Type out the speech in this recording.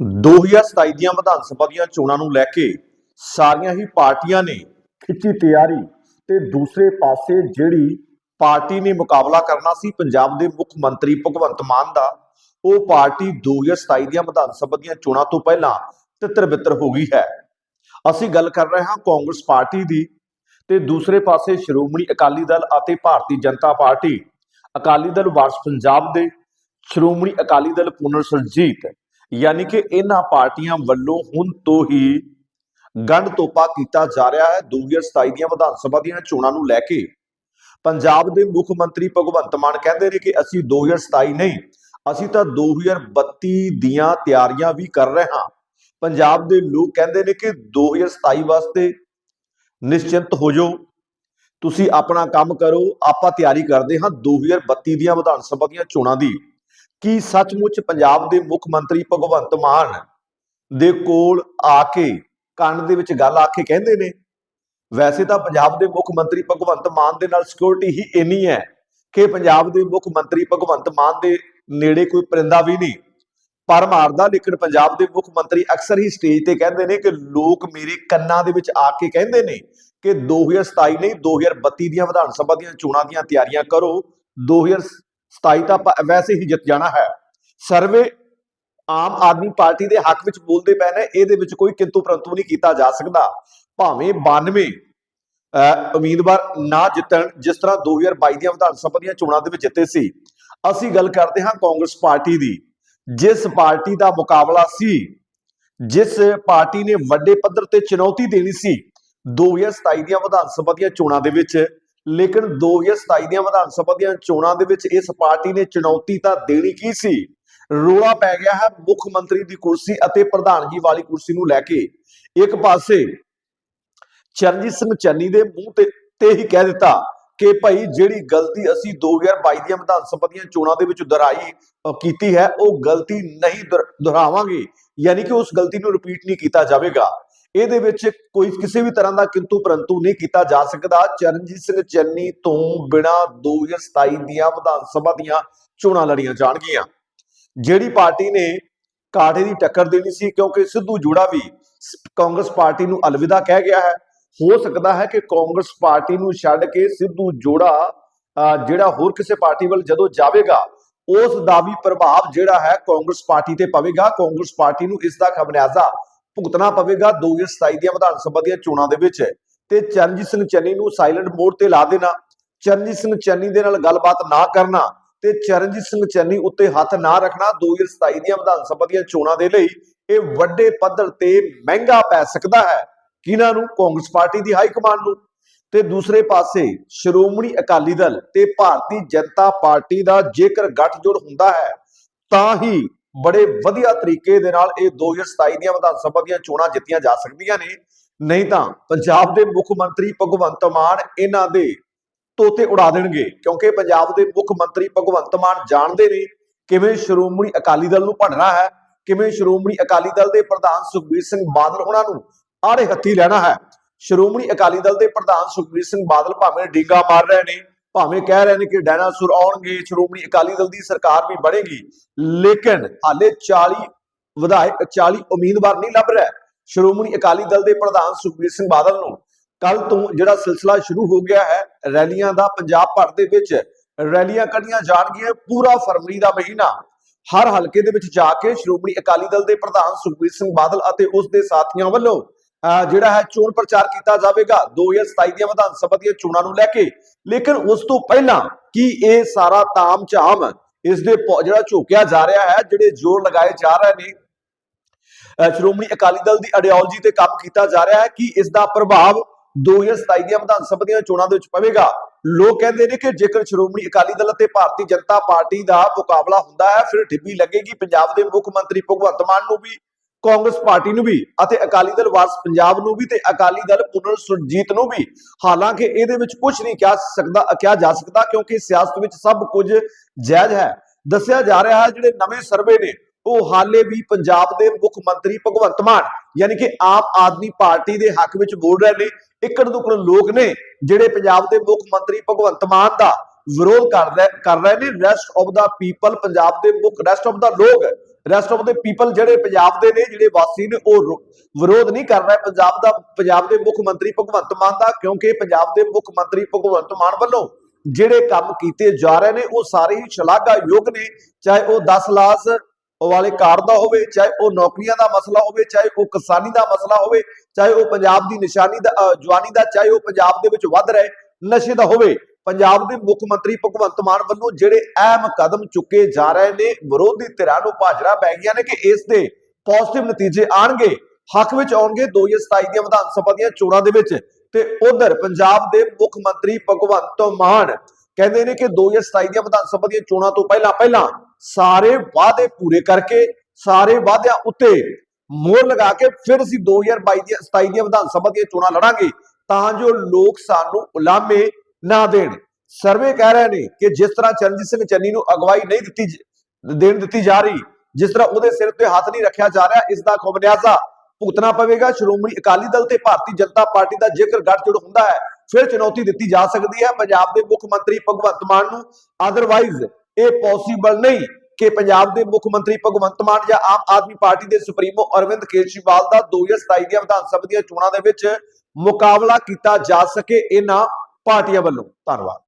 2027 ਦੀਆਂ ਵਿਧਾਨ ਸਭਾ ਦੀਆਂ ਚੋਣਾਂ ਨੂੰ ਲੈ ਕੇ ਸਾਰੀਆਂ ਹੀ ਪਾਰਟੀਆਂ ਨੇ ਖਿੱਚੀ ਤਿਆਰੀ ਤੇ ਦੂਸਰੇ ਪਾਸੇ ਜਿਹੜੀ ਪਾਰਟੀ ਨੇ ਮੁਕਾਬਲਾ ਕਰਨਾ ਸੀ, ਪੰਜਾਬ ਦੇ ਮੁੱਖ ਮੰਤਰੀ ਭਗਵੰਤ ਮਾਨ ਦਾ, ਉਹ ਪਾਰਟੀ 2027 ਦੀਆਂ ਵਿਧਾਨ ਸਭਾ ਦੀਆਂ ਚੋਣਾਂ ਤੋਂ ਪਹਿਲਾਂ ਤਿੱਤਰ-ਬਿੱਤਰ ਹੋ ਗਈ ਹੈ। ਅਸੀਂ ਗੱਲ ਕਰ ਰਹੇ ਹਾਂ ਕਾਂਗਰਸ ਪਾਰਟੀ ਦੀ ਤੇ ਦੂਸਰੇ ਪਾਸੇ ਸ਼੍ਰੋਮਣੀ ਅਕਾਲੀ ਦਲ ਅਤੇ ਭਾਰਤੀ ਜਨਤਾ ਪਾਰਟੀ। ਅਕਾਲੀ ਦਲ ਵਾਰਸ ਪੰਜਾਬ ਦੇ, ਸ਼੍ਰੋਮਣੀ ਅਕਾਲੀ ਦਲ ਪੁਨਰ ਸੁਰਜੀਤ ਯਾਨੀ ਕਿ ਇਹਨਾਂ ਪਾਰਟੀਆਂ ਵੱਲੋਂ ਹੁਣ ਤੋਂ ਹੀ ਗੰਢ ਤੋਪਾ ਕੀਤਾ ਜਾ ਰਿਹਾ ਹੈ। 2027 ਦੀਆਂ ਵਿਧਾਨ ਸਭਾ ਦੀਆਂ ਚੋਣਾਂ ਨੂੰ ਲੈ ਕੇ ਪੰਜਾਬ ਦੇ ਮੁੱਖ ਮੰਤਰੀ ਭਗਵੰਤ ਮਾਨ ਕਹਿੰਦੇ ਨੇ ਕਿ ਅਸੀਂ 2027 ਨਹੀਂ, ਅਸੀਂ ਤਾਂ 2032 ਦੀਆਂ ਤਿਆਰੀਆਂ ਵੀ ਕਰ ਰਹੇ ਹਾਂ। ਪੰਜਾਬ ਦੇ ਲੋਕ ਕਹਿੰਦੇ ਨੇ ਕਿ 2027 ਵਾਸਤੇ ਨਿਸ਼ਚਿੰਤ ਹੋ ਜਾਓ। ਤੁਸੀਂ ਆਪਣਾ ਕੰਮ ਕਰੋ, ਆਪਾਂ ਤਿਆਰੀ ਕਰਦੇ ਹਾਂ 2032 ਦੀਆਂ ਵਿਧਾਨ ਸਭਾ ਦੀਆਂ ਚੋਣਾਂ ਦੀ। ਕੀ ਸੱਚਮੁੱਚ ਪੰਜਾਬ ਦੇ ਮੁੱਖ ਮੰਤਰੀ ਭਗਵੰਤ ਮਾਨ ਦੇ ਕੋਲ ਆ ਕੇ ਕੰਨ ਦੇ ਵਿੱਚ ਗੱਲ ਆ ਕੇ ਕਹਿੰਦੇ ਨੇ? ਵੈਸੇ ਤਾਂ ਪੰਜਾਬ ਦੇ ਮੁੱਖ ਮੰਤਰੀ ਭਗਵੰਤ ਮਾਨ ਦੇ ਨਾਲ ਸਿਕਿਉਰਿਟੀ ਹੀ ਇੰਨੀ ਹੈ ਕਿ ਪੰਜਾਬ ਦੇ ਮੁੱਖ ਮੰਤਰੀ ਭਗਵੰਤ ਮਾਨ ਦੇ ਨੇੜੇ ਕੋਈ ਪਰਿੰਦਾ ਵੀ ਨਹੀਂ। ਪਰ ਮਾਰਦਾ ਲੇਕਿਨ ਪੰਜਾਬ ਦੇ ਮੁੱਖ ਮੰਤਰੀ ਅਕਸਰ ਹੀ ਸਟੇਜ ਤੇ ਕਹਿੰਦੇ ਨੇ ਕਿ ਲੋਕ ਮੇਰੇ ਕੰਨਾਂ ਦੇ ਵਿੱਚ ਆ ਕੇ ਕਹਿੰਦੇ ਨੇ ਕਿ 2027 ਨਹੀਂ 2032 ਦੀਆਂ ਵਿਧਾਨ ਸਭਾ ਦੀਆਂ ਚੋਣਾਂ ਦੀਆਂ ਤਿਆਰੀਆਂ ਕਰੋ 2027 ਤਾਂ ਵੈਸੇ ਹੀ ਜਿੱਤ ਜਾਣਾ ਹੈ। ਸਰਵੇ ਆਮ ਆਦਮੀ ਪਾਰਟੀ ਦੇ ਹੱਕ ਵਿੱਚ ਬੋਲਦੇ ਪਏ ਨੇ, ਇਹਦੇ ਵਿੱਚ ਕੋਈ ਕਿੰਤੂ ਪ੍ਰੰਤੂ ਨਹੀਂ ਕੀਤਾ ਜਾ ਸਕਦਾ। ਭਾਵੇਂ 92 ਉਮੀਦਵਾਰ ਨਾ ਜਿੱਤਣ, ਜਿਸ ਤਰ੍ਹਾਂ 2022 ਦੀਆਂ ਵਿਧਾਨ ਸਭਾ ਦੀਆਂ ਚੋਣਾਂ ਦੇ ਵਿੱਚ ਜਿੱਤੇ ਸੀ। ਅਸੀਂ ਗੱਲ ਕਰਦੇ ਹਾਂ ਕਾਂਗਰਸ ਪਾਰਟੀ ਦੀ। ਜਿਸ ਪਾਰਟੀ ਦਾ ਮੁਕਾਬਲਾ ਸੀ, ਜਿਸ ਪਾਰਟੀ ਨੇ ਵੱਡੇ ਪੱਧਰ ਤੇ ਚੁਣੌਤੀ ਦੇਣੀ ਸੀ 2027 ਦੀਆਂ ਵਿਧਾਨ ਸਭਾ ਦੀਆਂ ਚੋਣਾਂ ਦੇ ਵਿੱਚ ਲੇਕਿਨ 2027 ਦੀਆਂ ਵਿਧਾਨ ਸਭਾ ਦੀਆਂ ਚੋਣਾਂ ਦੇ ਵਿੱਚ ਇਸ ਪਾਰਟੀ ਨੇ ਚੁਣੌਤੀ ਤਾਂ ਦੇਣੀ ਕੀ ਸੀ? ਰੋਲਾ ਪੈ ਗਿਆ ਹੈ ਮੁੱਖ ਮੰਤਰੀ ਦੀ ਕੁਰਸੀ ਅਤੇ ਪ੍ਰਧਾਨਗੀ ਵਾਲੀ ਕੁਰਸੀ ਨੂੰ ਲੈ ਕੇ। ਇੱਕ ਪਾਸੇ ਚਰਨਜੀਤ ਸਿੰਘ ਚੰਨੀ ਦੇ ਮੂੰਹ ਤੇ ਤੇ ਹੀ ਕਹਿ ਦਿੱਤਾ ਕਿ ਭਾਈ ਜਿਹੜੀ ਗਲਤੀ ਅਸੀਂ 2022 ਦੀਆਂ ਵਿਧਾਨ ਸਭਾ ਦੀਆਂ ਚੋਣਾਂ ਦੇ ਵਿੱਚ ਦੁਹਰਾਈ ਕੀਤੀ ਹੈ, ਉਹ ਗਲਤੀ ਨਹੀਂ ਦੁਹਰਾਵਾਂਗੇ। ਯਾਨੀ ਕਿ ਉਸ ਗਲਤੀ ਨੂੰ ਰਿਪੀਟ ਨਹੀਂ ਕੀਤਾ ਜਾਵੇਗਾ। ਇਹਦੇ ਵਿੱਚ ਕੋਈ ਕਿਸੇ ਵੀ ਤਰ੍ਹਾਂ ਦਾ ਕਿੰਤੂ ਪਰੰਤੂ ਨਹੀਂ ਕੀਤਾ ਜਾ ਸਕਦਾ। ਚਰਨਜੀਤ ਸਿੰਘ ਚੰਨੀ ਤੋਂ ਬਿਨਾ 2027 ਦੀਆਂ ਵਿਧਾਨ ਸਭਾ ਦੀਆਂ ਚੋਣਾਂ ਲੜੀਆਂ ਜਾਣਗੀਆਂ। ਜਿਹੜੀ ਪਾਰਟੀ ਨੇ ਕਾਠੇ ਦੀ ਟੱਕਰ ਦੇਣੀ ਸੀ ਕਿਉਂਕਿ ਸਿੱਧੂ ਜੋੜਾ ਵੀ ਕਾਂਗਰਸ ਪਾਰਟੀ ਨੂੰ ਅਲਵਿਦਾ ਕਹਿ ਗਿਆ ਹੈ। ਹੋ ਸਕਦਾ ਹੈ ਕਿ ਕਾਂਗਰਸ ਪਾਰਟੀ ਨੂੰ ਛੱਡ ਕੇ ਸਿੱਧੂ ਜੋੜਾ ਅਹ, ਜਿਹੜਾ ਹੋਰ ਕਿਸੇ ਪਾਰਟੀ ਵੱਲ ਜਦੋਂ ਜਾਵੇਗਾ ਉਸ ਦਾ ਵੀ ਪ੍ਰਭਾਵ ਜਿਹੜਾ ਹੈ ਕਾਂਗਰਸ ਪਾਰਟੀ ਤੇ ਪਵੇਗਾ। ਕਾਂਗਰਸ ਪਾਰਟੀ ਨੂੰ ਇਸ ਦਾ ਖਮਿਆਜ਼ਾ ਭੁਗਤਣਾ ਪਵੇਗਾ। 2027 ਦੀਆਂ ਵਿਧਾਨ ਸਭਾ ਦੀਆਂ ਚੋਣਾਂ ਦੇ ਵਿੱਚ। ਤੇ ਚਰਨਜੀਤ ਸਿੰਘ ਚੰਨੀ ਨੂੰ ਸਾਇਲੈਂਟ ਮੋਡ ਤੇ ਲਾ ਦੇਣਾ। ਚਰਨਜੀਤ ਸਿੰਘ ਚੰਨੀ ਦੇ ਨਾਲ ਗੱਲਬਾਤ ਨਾ ਕਰਨਾ ਤੇ ਚਰਨਜੀਤ ਸਿੰਘ ਚੰਨੀ ਉੱਤੇ ਹੱਥ ਨਾ ਰੱਖਣਾ 2027 ਦੀਆਂ ਵਿਧਾਨ ਸਭਾ ਦੀਆਂ ਚੋਣਾਂ ਦੇ ਲਈ। ਇਹ ਵੱਡੇ ਪੱਧਰ ਤੇ ਮਹਿੰਗਾ ਪੈ ਸਕਦਾ ਹੈ ਕਿਹਨਾਂ ਨੂੰ? ਕਾਂਗਰਸ ਪਾਰਟੀ ਦੀ ਹਾਈ ਕਮਾਂਡ ਨੂੰ। ਤੇ ਦੂਸਰੇ ਪਾਸੇ ਸ਼੍ਰੋਮਣੀ ਅਕਾਲੀ ਦਲ ਤੇ ਭਾਰਤੀ ਜਨਤਾ ਪਾਰਟੀ ਦਾ ਜੇਕਰ ਗੱਠਜੋੜ ਹੁੰਦਾ ਹੈ, ਤਾਂ ਹੀ ਬੜੇ ਵਧੀਆ ਤਰੀਕੇ ਦੇ ਨਾਲ ਇਹ 2027 ਦੀਆਂ ਵਿਧਾਨ ਸਭਾ ਦੀਆਂ ਚੋਣਾਂ ਜਿੱਤੀਆਂ ਜਾ ਸਕਦੀਆਂ ਨੇ। ਨਹੀਂ ਤਾਂ ਪੰਜਾਬ ਦੇ ਮੁੱਖ ਮੰਤਰੀ ਭਗਵੰਤ ਮਾਨ ਇਹਨਾਂ ਦੇ ਤੋਤੇ ਉਡਾ ਦੇਣਗੇ, ਕਿਉਂਕਿ ਪੰਜਾਬ ਦੇ ਮੁੱਖ ਮੰਤਰੀ ਭਗਵੰਤ ਮਾਨ ਜਾਣਦੇ ਨੇ ਕਿਵੇਂ ਸ਼੍ਰੋਮਣੀ ਅਕਾਲੀ ਦਲ ਨੂੰ ਭੰਡਣਾ ਹੈ, ਕਿਵੇਂ ਸ਼੍ਰੋਮਣੀ ਅਕਾਲੀ ਦਲ ਦੇ ਪ੍ਰਧਾਨ ਸੁਖਬੀਰ ਸਿੰਘ ਬਾਦਲ ਉਹਨਾਂ ਨੂੰ ਆੜੇ ਹੱਥੀ ਲੈਣਾ ਹੈ। ਸ਼੍ਰੋਮਣੀ ਅਕਾਲੀ ਦਲ ਦੇ ਪ੍ਰਧਾਨ ਸੁਖਬੀਰ ਸਿੰਘ ਬਾਦਲ ਭਾਵੇਂ ਡੀਗਾ ਮਾਰ ਰਹੇ ਨੇ ਭਾਵੇਂ ਕਹਿ ਰਹੇ ਨੇ ਕਿ ਡਾਇਨਾਸੌਰ ਆਉਣਗੇ, ਸ਼੍ਰੋਮਣੀ ਅਕਾਲੀ ਦਲ ਦੀ ਸਰਕਾਰ ਵੀ ਬਣੇਗੀ, ਲੇਕਿਨ ਹਾਲੇ 40 ਵਿਧਾਇਕ 40 ਉਮੀਦਵਾਰ ਨਹੀਂ ਲੱਭ ਰਿਹਾ। ਸ਼੍ਰੋਮਣੀ ਅਕਾਲੀ ਦਲ ਦੇ ਪ੍ਰਧਾਨ ਸੁਖਬੀਰ ਸਿੰਘ ਬਾਦਲ ਨੂੰ ਕੱਲ ਤੋਂ ਜਿਹੜਾ ਸਿਲਸਿਲਾ ਸ਼ੁਰੂ ਹੋ ਗਿਆ ਹੈ, ਰੈਲੀਆਂ ਦਾ ਪੰਜਾਬ ਭਰ ਦੇ ਵਿੱਚ ਰੈਲੀਆਂ ਕੱਢੀਆਂ ਜਾਣਗੀਆਂ, ਪੂਰਾ ਫਰਵਰੀ ਦਾ ਮਹੀਨਾ। ਹਰ ਹਲਕੇ ਦੇ ਵਿੱਚ ਜਾ ਕੇ ਸ਼੍ਰੋਮਣੀ ਅਕਾਲੀ ਦਲ ਦੇ ਪ੍ਰਧਾਨ ਸੁਖਬੀਰ ਸਿੰਘ ਬਾਦਲ ਅਤੇ ਉਸ ਦੇ ਸਾਥੀਆਂ ਵੱਲੋਂ ਜਿਹੜਾ ਹੈ ਚੋਣ ਪ੍ਰਚਾਰ ਕੀਤਾ ਜਾਵੇਗਾ। 2027 ਦੀਆਂ ਵਿਧਾਨ ਸਭਾ ਦੀਆਂ ਚੋਣਾਂ ਨੂੰ ਲੈ ਕੇ। ਲੇਕਿਨ ਉਸ ਤੋਂ ਪਹਿਲਾਂ ਕੀ ਇਹ ਸਾਰਾ ਤਾਮ ਝਾਮ ਇਸ ਦੇ ਜਿਹੜਾ ਝੋਕਿਆ ਜਾ ਰਿਹਾ ਹੈ, ਜਿਹੜੇ ਜੋਰ ਲਗਾਏ ਜਾ ਰਹੇ ਨੇ ਸ਼੍ਰੋਮਣੀ ਅਕਾਲੀ ਦਲ ਦੀ ਆਈਡੀਓਲੋਜੀ ਤੇ ਕੰਮ ਕੀਤਾ ਜਾ ਰਿਹਾ ਹੈ ਕਿ ਇਸ ਦਾ ਪ੍ਰਭਾਵ 2027 ਦੀਆਂ ਵਿਧਾਨ ਸਭਾ ਦੀਆਂ ਚੋਣਾਂ ਦੇ ਵਿੱਚ ਪਵੇਗਾ। ਲੋਕ ਕਹਿੰਦੇ ਨੇ ਕਿ ਜੇਕਰ ਸ਼੍ਰੋਮਣੀ ਅਕਾਲੀ ਦਲ ਅਤੇ ਭਾਰਤੀ ਜਨਤਾ ਪਾਰਟੀ ਦਾ ਮੁਕਾਬਲਾ ਹੁੰਦਾ ਹੈ, ਫਿਰ ਢਿੱਬੀ ਲੱਗੇਗੀ। ਪੰਜਾਬ ਦੇ ਮੁੱਖ ਮੰਤਰੀ ਭਗਵੰਤ ਮਾਨ ਨੂੰ ਵੀ ਕਾਂਗਰਸ ਪਾਰਟੀ ਨੂੰ ਵੀ ਅਤੇ ਅਕਾਲੀ ਦਲ ਵਾਰਸ ਪੰਜਾਬ ਨੂੰ ਵੀ ਤੇ ਅਕਾਲੀ ਦਲ ਪੁਨਰ ਸੁਰਜੀਤ ਨੂੰ ਵੀ। ਹਾਲਾਂਕਿ ਇਹਦੇ ਵਿੱਚ ਕੁਝ ਨਹੀਂ ਕਿਹਾ ਸਕਦਾ, ਕਿਹਾ ਜਾ ਸਕਦਾ ਕਿਉਂਕਿ ਸਿਆਸਤ ਵਿੱਚ ਸਭ ਕੁਝ ਜਾਇਜ਼ ਹੈ। ਦੱਸਿਆ ਜਾ ਰਿਹਾ ਹੈ ਜਿਹੜੇ ਨਵੇਂ ਸਰਵੇ ਨੇ, ਉਹ ਹਾਲੇ ਵੀ ਪੰਜਾਬ ਦੇ ਮੁੱਖ ਮੰਤਰੀ ਭਗਵੰਤ ਮਾਨ, ਯਾਨੀ ਕਿ ਆਮ ਆਦਮੀ ਪਾਰਟੀ ਦੇ ਹੱਕ ਵਿੱਚ ਬੋਲ ਰਹੇ ਨੇ ਇੱਕੜ ਦੁੱਕੜ ਲੋਕ ਨੇ ਜਿਹੜੇ ਪੰਜਾਬ ਦੇ ਮੁੱਖ ਮੰਤਰੀ ਭਗਵੰਤ ਮਾਨ ਦਾ ਵਿਰੋਧ ਕਰ ਰਹੇ ਕਰ ਰਹੇ ਨੇ। Rest of the people Punjab ਦੇ ਮੁੱਖ ਰੈਸਟ ਆਫ ਦਾ ਲੋਕ ਰੈਸਟ ਆਫ ਦੇ ਪੀਪਲ ਜਿਹੜੇ ਪੰਜਾਬ ਦੇ ਨੇ, ਜਿਹੜੇ ਵਾਸੀ ਨੇ, ਉਹ ਵਿਰੋਧ ਨਹੀਂ ਕਰ ਰਹੇ। ਪੰਜਾਬ ਦਾ ਪੰਜਾਬ ਦੇ ਮੁੱਖ ਮੰਤਰੀ ਭਗਵੰਤ ਮਾਨ ਦਾ, ਕਿਉਂਕਿ ਪੰਜਾਬ ਦੇ ਮੁੱਖ ਮੰਤਰੀ ਭਗਵੰਤ ਮਾਨ ਵੱਲੋਂ ਜਿਹੜੇ ਕੰਮ ਕੀਤੇ ਜਾ ਰਹੇ ਨੇ, ਉਹ ਸਾਰੇ ਹੀ ਸ਼ਲਾਘਾਯੋਗ ਨੇ। ਚਾਹੇ ਉਹ 10 ਲਾਸ ਵਾਲੇ ਕਾਰਡ ਦਾ ਹੋਵੇ, ਚਾਹੇ ਉਹ ਨੌਕਰੀਆਂ ਦਾ ਮਸਲਾ ਹੋਵੇ, ਚਾਹੇ ਉਹ ਕਿਸਾਨੀ ਦਾ ਮਸਲਾ ਹੋਵੇ, ਚਾਹੇ ਉਹ ਪੰਜਾਬ ਦੀ ਨਿਸ਼ਾਨੀ ਦਾ ਜਵਾਨੀ ਦਾ, ਚਾਹੇ ਉਹ ਪੰਜਾਬ ਦੇ ਵਿੱਚ ਵੱਧ ਰਹੇ ਨਸ਼ੇ ਦਾ ਹੋਵੇ ਪੰਜਾਬ ਦੇ ਮੁੱਖ ਮੰਤਰੀ ਭਗਵੰਤ ਮਾਨ ਵੱਲੋਂ ਜਿਹੜੇ ਅਹਿਮ ਕਦਮ ਚੁੱਕੇ ਜਾ ਰਹੇ ਨੇ, ਵਿਰੋਧੀ ਧਿਰਾਂ ਨੂੰ ਭਾਜੜਾ ਪੈ ਗਈਆਂ ਨੇ ਕਿ ਇਸ ਦੇ ਪੋਜ਼ਿਟਿਵ ਨਤੀਜੇ ਆਣਗੇ। ਹੱਕ ਵਿੱਚ ਆਉਣਗੇ 2027 ਦੀਆਂ ਵਿਧਾਨ ਸਭਾ ਦੀਆਂ ਚੋਣਾਂ ਦੇ ਵਿੱਚ। ਤੇ ਉਧਰ ਪੰਜਾਬ ਦੇ ਮੁੱਖ ਮੰਤਰੀ ਭਗਵੰਤ ਮਾਨ ਕਹਿੰਦੇ ਨੇ ਕਿ 2027 ਦੀਆਂ ਵਿਧਾਨ ਸਭਾ ਦੀਆਂ ਚੋਣਾਂ ਤੋਂ ਪਹਿਲਾਂ ਪਹਿਲਾਂ ਸਾਰੇ ਵਾਅਦੇ ਪੂਰੇ ਕਰਕੇ, ਸਾਰੇ ਵਾਅਦਿਆਂ ਉੱਤੇ ਮੋਹਰ ਲਗਾ ਕੇ ਫਿਰ ਅਸੀਂ 2022 ਦੀਆਂ 27 ਦੀਆਂ ਵਿਧਾਨ ਸਭਾ ਦੀਆਂ ਚੋਣਾਂ ਲੜਾਂਗੇ ਤਾਂ ਜੋ ਲੋਕ ਸਾਨੂੰ ਉਲਾਮੇ ਨਾ ਦੇਣ। ਸਰਵੇ ਕਹਿ ਰਹੇ ਨੇ ਕਿ ਜਿਸ ਤਰ੍ਹਾਂ ਚਰਨਜੀਤ ਸਿੰਘ ਚੰਨੀ ਨੂੰ ਅਗਵਾਈ ਨਹੀਂ ਦਿੱਤੀ ਦੇਣ ਦਿੱਤੀ ਜਾ ਰਹੀ, ਜਿਸ ਤਰ੍ਹਾਂ ਉਹਦੇ ਸਿਰ ਤੇ ਹੱਥ ਨਹੀਂ ਰੱਖਿਆ ਜਾ ਰਿਹਾ, ਇਸ ਦਾ ਖਮਿਆਜ਼ਾ ਭੁਗਤਣਾ ਪਵੇਗਾ। ਸ਼੍ਰੋਮਣੀ ਅਕਾਲੀ ਦਲ ਤੇ ਭਾਰਤੀ ਜਨਤਾ ਪਾਰਟੀ ਦਾ ਜੇਕਰ ਗੱਠਜੋੜ ਹੁੰਦਾ ਹੈ, ਫਿਰ ਚੁਣੌਤੀ ਦਿੱਤੀ ਜਾ ਸਕਦੀ ਹੈ। ਪੰਜਾਬ ਦੇ ਮੁੱਖ ਮੰਤਰੀ ਭਗਵੰਤ ਮਾਨ ਨੂੰ ਅਦਰਵਾਈਜ਼ ਇਹ ਪੋਸੀਬਲ ਨਹੀਂ ਕਿ ਪੰਜਾਬ ਦੇ ਮੁੱਖ ਮੰਤਰੀ ਭਗਵੰਤ ਮਾਨ ਜਾਂ ਆਮ ਆਦਮੀ ਪਾਰਟੀ ਦੇ ਸੁਪਰੀਮੋ ਅਰਵਿੰਦ ਕੇਜਰੀਵਾਲ ਦਾ 2027 ਦੀਆਂ ਵਿਧਾਨ ਸਭਾ ਦੀਆਂ ਚੋਣਾਂ ਦੇ ਵਿੱਚ ਮੁਕਾਬਲਾ ਕੀਤਾ ਜਾ ਸਕੇ। ਇਹਨਾਂ ਪਾਰਟੀਆਂ ਵੱਲੋਂ ਧੰਨਵਾਦ।